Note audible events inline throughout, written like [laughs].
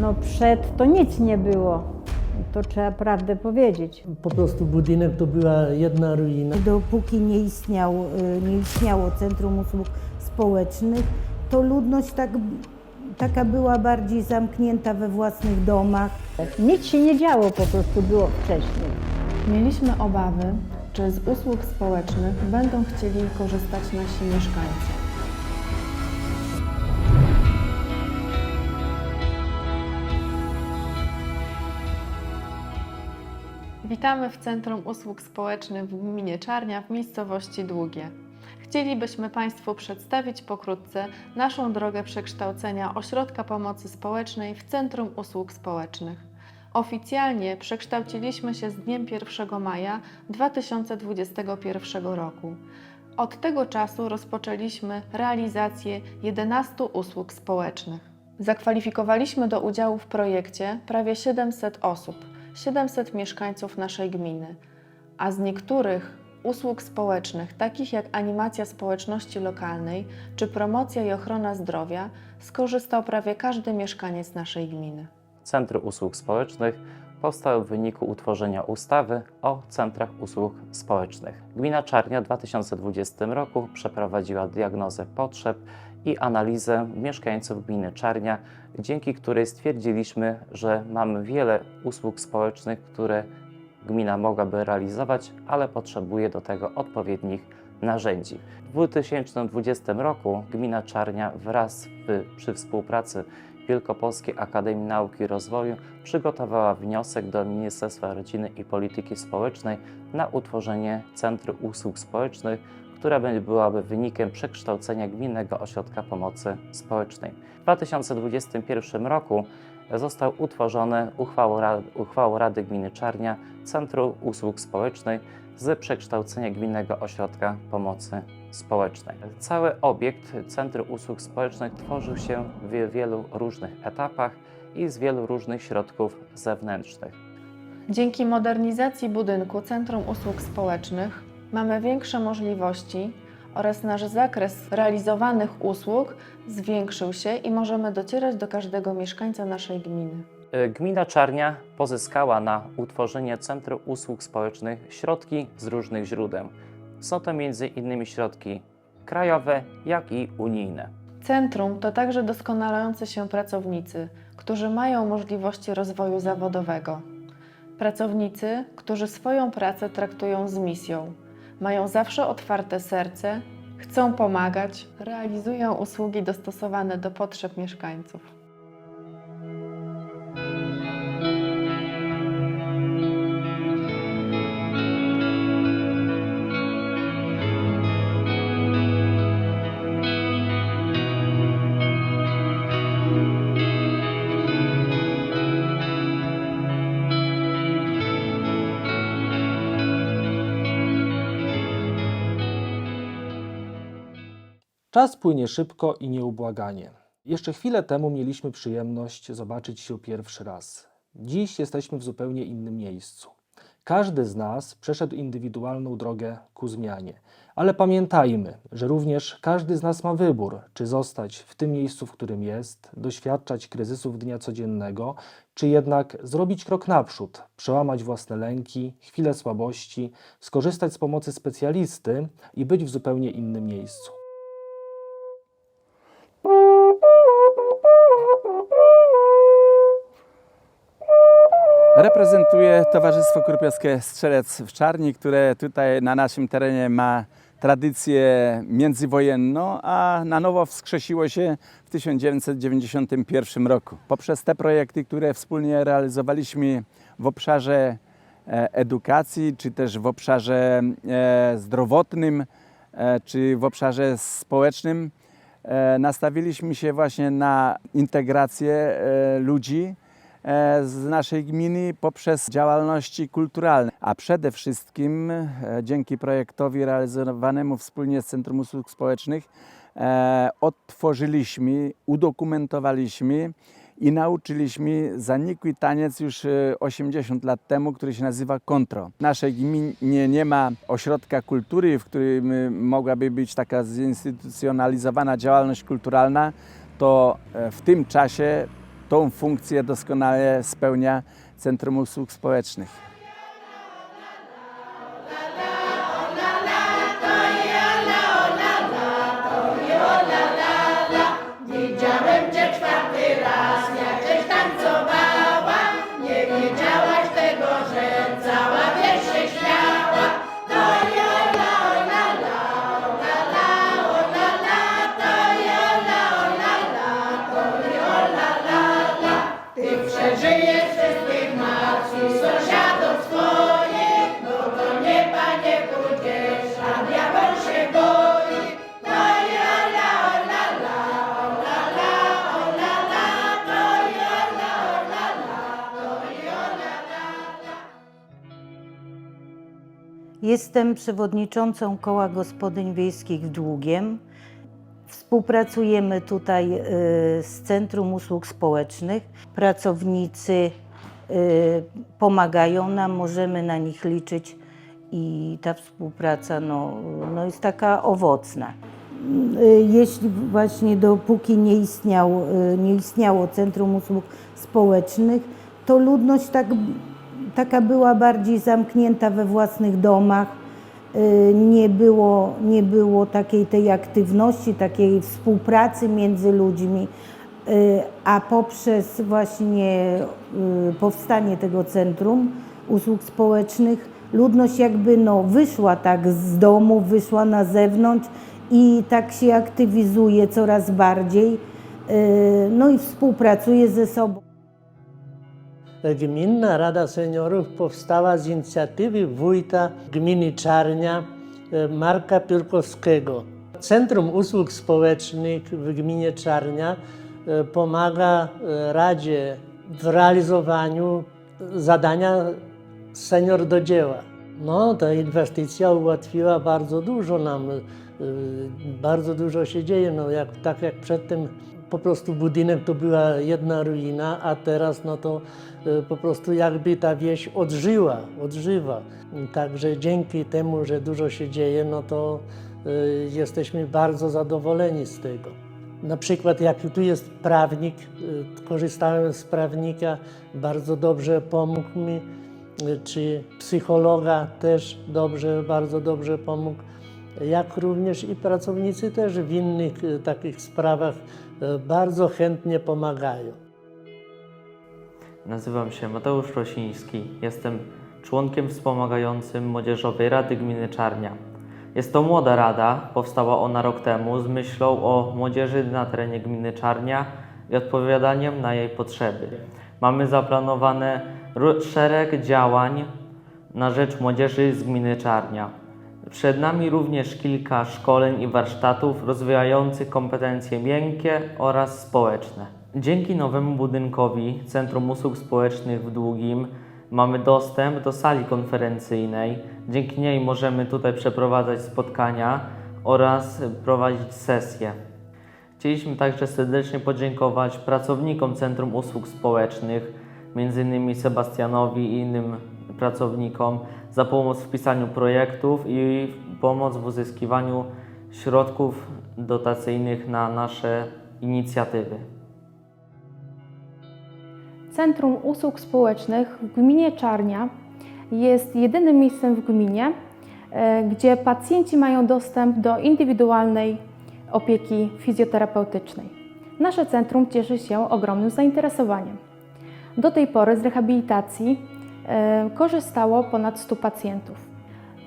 No przed to nic nie było. To trzeba prawdę powiedzieć. Po prostu budynek to była jedna ruina. Dopóki nie, istniał, y, nie istniało Centrum Usług Społecznych, to ludność tak, taka była bardziej zamknięta we własnych domach. Nic się nie działo po prostu było wcześniej. Mieliśmy obawy, czy z usług społecznych będą chcieli korzystać nasi mieszkańcy. Witamy w Centrum Usług Społecznych w gminie Czarnia w miejscowości Długie. Chcielibyśmy Państwu przedstawić pokrótce naszą drogę przekształcenia Ośrodka Pomocy Społecznej w Centrum Usług Społecznych. Oficjalnie przekształciliśmy się z dniem 1 maja 2021 roku. Od tego czasu rozpoczęliśmy realizację 11 usług społecznych. Zakwalifikowaliśmy do udziału w projekcie prawie 700 osób, 700 mieszkańców naszej gminy, a z niektórych usług społecznych, takich jak animacja społeczności lokalnej czy promocja i ochrona zdrowia, skorzystał prawie każdy mieszkaniec naszej gminy. Centry Usług Społecznych powstały w wyniku utworzenia ustawy o centrach usług społecznych. Gmina Czarnia w 2020 roku przeprowadziła diagnozę potrzeb i analizę mieszkańców gminy Czarnia, dzięki której stwierdziliśmy, że mamy wiele usług społecznych, które gmina mogłaby realizować, ale potrzebuje do tego odpowiednich narzędzi. W 2020 roku gmina Czarnia wraz w, przy współpracy Wielkopolskiej Akademii Nauki i Rozwoju przygotowała wniosek do Ministerstwa Rodziny i Polityki Społecznej na utworzenie Centrum Usług Społecznych, która byłaby wynikiem przekształcenia Gminnego Ośrodka Pomocy Społecznej. W 2021 roku został utworzony uchwałą Rady, uchwałą Rady Gminy Czarnia Centrum Usług Społecznych z przekształcenia Gminnego Ośrodka Pomocy Społecznej. Cały obiekt Centrum Usług Społecznych tworzył się w wielu różnych etapach i z wielu różnych środków zewnętrznych. Dzięki modernizacji budynku Centrum Usług Społecznych mamy większe możliwości oraz nasz zakres realizowanych usług zwiększył się i możemy docierać do każdego mieszkańca naszej gminy. Y, Gmina Czarnia pozyskała na utworzenie Centrum Usług Społecznych środki z różnych źródeł. Są to m.in. środki krajowe, jak i unijne. Centrum to także doskonalający się pracownicy, którzy mają możliwości rozwoju zawodowego. Pracownicy, którzy swoją pracę traktują z misją, mają zawsze otwarte serce, chcą pomagać, realizują usługi dostosowane do potrzeb mieszkańców. Czas płynie szybko i nieubłaganie. Jeszcze chwilę temu mieliśmy przyjemność zobaczyć się pierwszy raz. Dziś jesteśmy w zupełnie innym miejscu. Każdy z nas przeszedł indywidualną drogę ku zmianie. Ale pamiętajmy, że również każdy z nas ma wybór, czy zostać w tym miejscu, w którym jest, doświadczać kryzysów dnia codziennego, czy jednak zrobić krok naprzód, przełamać własne lęki, chwile słabości, skorzystać z pomocy specjalisty i być w zupełnie innym miejscu. Reprezentuję Towarzystwo Kurpiowskie Strzelec w Czarni, które tutaj na naszym terenie ma tradycję międzywojenną, a na nowo wskrzesiło się w 1991 roku. Poprzez te projekty, które wspólnie realizowaliśmy w obszarze e, edukacji, czy też w obszarze e, zdrowotnym, e, czy w obszarze społecznym, nastawiliśmy się właśnie na integrację ludzi z naszej gminy poprzez działalności kulturalne, a przede wszystkim e, dzięki projektowi realizowanemu wspólnie z Centrum Usług Społecznych e, odtworzyliśmy, udokumentowaliśmy i nauczyliśmy zanikły taniec już e, 80 lat temu, który się nazywa kontro. W naszej gminie nie ma ośrodka kultury, w którym e, mogłaby być taka zinstytucjonalizowana działalność kulturalna, to e, w tym czasie tą funkcję doskonale spełnia Centrum Usług Społecznych. Jestem przewodniczącą Koła Gospodyń Wiejskich w Długiem. Współpracujemy tutaj y, z Centrum Usług Społecznych. Pracownicy y, pomagają nam, możemy na nich liczyć i ta współpraca no, no jest taka owocna. Y, Jeśli właśnie dopóki nie, nie istniało Centrum Usług Społecznych, to ludność tak, taka była bardziej zamknięta we własnych domach. Y, Nie było, nie było takiej tej aktywności, takiej współpracy między ludźmi, Y, a poprzez właśnie y, powstanie tego Centrum Usług Społecznych ludność jakby no, wyszła tak z domu, wyszła na zewnątrz i tak się aktywizuje coraz bardziej, no i współpracuje ze sobą. Gminna Rada Seniorów powstała z inicjatywy wójta gminy Czarnia e, Marka Piórkowskiego. Centrum Usług Społecznych w gminie Czarnia e, pomaga e, Radzie w realizowaniu zadania Senior do dzieła. No, ta inwestycja ułatwiła bardzo dużo nam, bardzo dużo się dzieje. No, jak, tak jak przedtem po prostu budynek to była jedna ruina, a teraz no to y, po prostu jakby ta wieś odżyła, odżywa. Także dzięki temu, że dużo się dzieje, no to y, jesteśmy bardzo zadowoleni z tego. Na przykład jak tu jest prawnik, y, korzystałem z prawnika, bardzo dobrze pomógł mi, czy psychologa też dobrze, bardzo dobrze pomógł, jak również i pracownicy też w innych y, takich sprawach y, bardzo chętnie pomagają. Nazywam się Mateusz Rosiński. Jestem członkiem wspomagającym Młodzieżowej Rady Gminy Czarnia. Jest to młoda rada, powstała ona rok temu z myślą o młodzieży na terenie gminy Czarnia i odpowiadaniem na jej potrzeby. Mamy zaplanowane szereg działań na rzecz młodzieży z gminy Czarnia. Przed nami również kilka szkoleń i warsztatów rozwijających kompetencje miękkie oraz społeczne. Dzięki nowemu budynkowi Centrum Usług Społecznych w Długim mamy dostęp do sali konferencyjnej. Dzięki niej możemy tutaj przeprowadzać spotkania oraz prowadzić sesje. Chcieliśmy także serdecznie podziękować pracownikom Centrum Usług Społecznych, m.in. Sebastianowi i innym pracownikom za pomoc w pisaniu projektów i pomoc w uzyskiwaniu środków dotacyjnych na nasze inicjatywy. Centrum Usług Społecznych w gminie Czarnia jest jedynym miejscem w gminie, e, gdzie pacjenci mają dostęp do indywidualnej opieki fizjoterapeutycznej. Nasze centrum cieszy się ogromnym zainteresowaniem. Do tej pory z rehabilitacji korzystało ponad 100 pacjentów.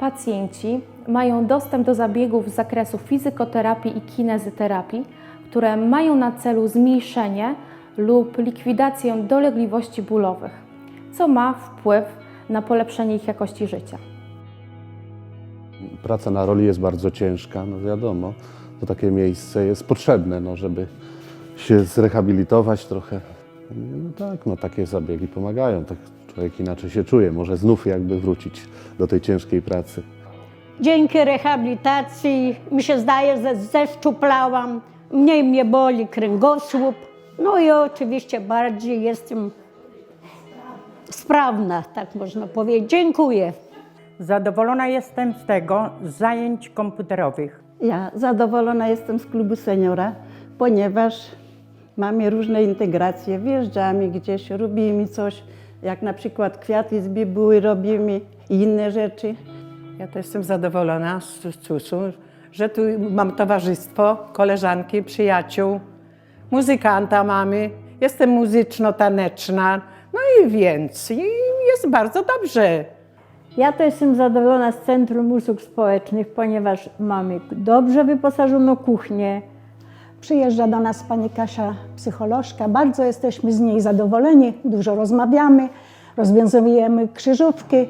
Pacjenci mają dostęp do zabiegów z zakresu fizykoterapii i kinezyterapii, które mają na celu zmniejszenie lub likwidację dolegliwości bólowych, co ma wpływ na polepszenie ich jakości życia. Praca na roli jest bardzo ciężka, no wiadomo, to takie miejsce jest potrzebne, no, żeby się zrehabilitować trochę. No tak, no takie zabiegi pomagają, tak człowiek inaczej się czuje, może znów jakby wrócić do tej ciężkiej pracy. Dzięki rehabilitacji mi się zdaje, że zeszczuplałam, mniej mnie boli kręgosłup, no i oczywiście bardziej jestem sprawna, tak można powiedzieć. Dziękuję. Zadowolona jestem z tego z zajęć komputerowych. Ja zadowolona jestem z klubu seniora, ponieważ Mamy różne integracje, wjeżdżamy gdzieś, robimy coś, jak na przykład kwiaty z bibuły robimy i inne rzeczy. Ja to jestem zadowolona z CUS-u, że tu mam towarzystwo, koleżanki, przyjaciół, muzykanta mamy, jestem muzyczno-taneczna, no i więc i jest bardzo dobrze. Ja to jestem zadowolona z Centrum Usług Społecznych, ponieważ mamy dobrze wyposażoną kuchnię. Przyjeżdża do nas pani Kasia, psycholożka. Bardzo jesteśmy z niej zadowoleni, dużo rozmawiamy, rozwiązujemy krzyżówki, yy,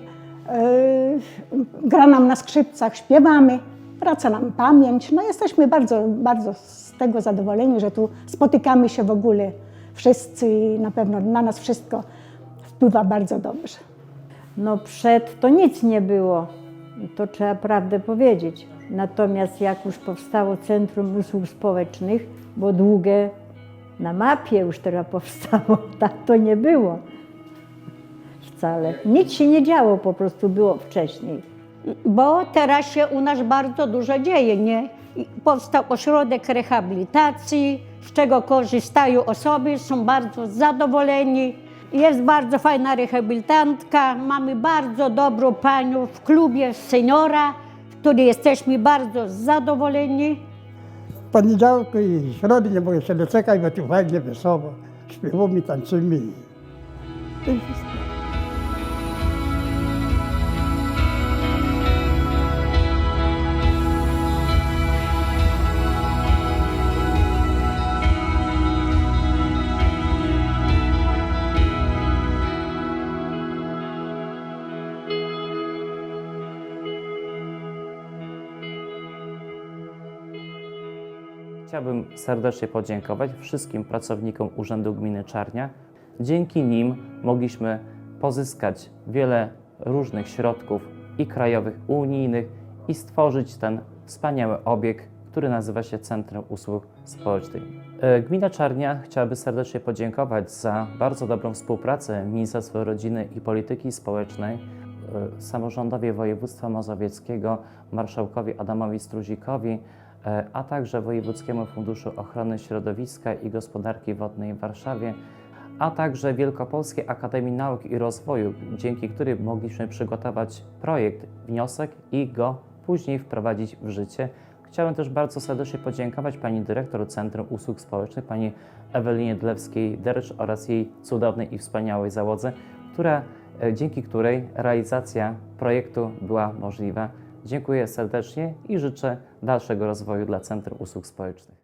gra nam na skrzypcach, śpiewamy, wraca nam pamięć. No jesteśmy bardzo, bardzo z tego zadowoleni, że tu spotykamy się w ogóle wszyscy i na pewno na nas wszystko wpływa bardzo dobrze. No przed to nic nie było, to trzeba prawdę powiedzieć. Natomiast jak już powstało Centrum Usług Społecznych, bo długie na mapie już teraz powstało, [laughs] tak to nie było wcale. Nic się nie działo, po prostu było wcześniej. Bo teraz się u nas bardzo dużo dzieje, nie? Powstał ośrodek rehabilitacji, z czego korzystają osoby, są bardzo zadowoleni. Jest bardzo fajna rehabilitantka, mamy bardzo dobrą panią w klubie seniora, w której jesteśmy bardzo zadowoleni. W poniedziałku i środy nie mogę się doczekać, bo tu fajnie wesoło. Śpiewamy, tańczymy. To jest Chciałbym serdecznie podziękować wszystkim pracownikom Urzędu Gminy Czarnia. Dzięki nim mogliśmy pozyskać wiele różnych środków i krajowych, unijnych i stworzyć ten wspaniały obiekt, który nazywa się Centrum Usług Społecznych. E, Gmina Czarnia chciałaby serdecznie podziękować za bardzo dobrą współpracę Ministerstwa Rodziny i Polityki Społecznej, e, samorządowi województwa mazowieckiego, marszałkowi Adamowi Struzikowi, a także Wojewódzkiemu Funduszu Ochrony Środowiska i Gospodarki Wodnej w Warszawie, a także Wielkopolskiej Akademii Nauk i Rozwoju, dzięki którym mogliśmy przygotować projekt, wniosek i go później wprowadzić w życie. Chciałem też bardzo serdecznie podziękować pani dyrektor Centrum Usług Społecznych, pani Ewelinie Dlewskiej-Dercz oraz jej cudownej i wspaniałej załodze, która, e, dzięki której realizacja projektu była możliwa. Dziękuję serdecznie i życzę dalszego rozwoju dla Centrum Usług Społecznych.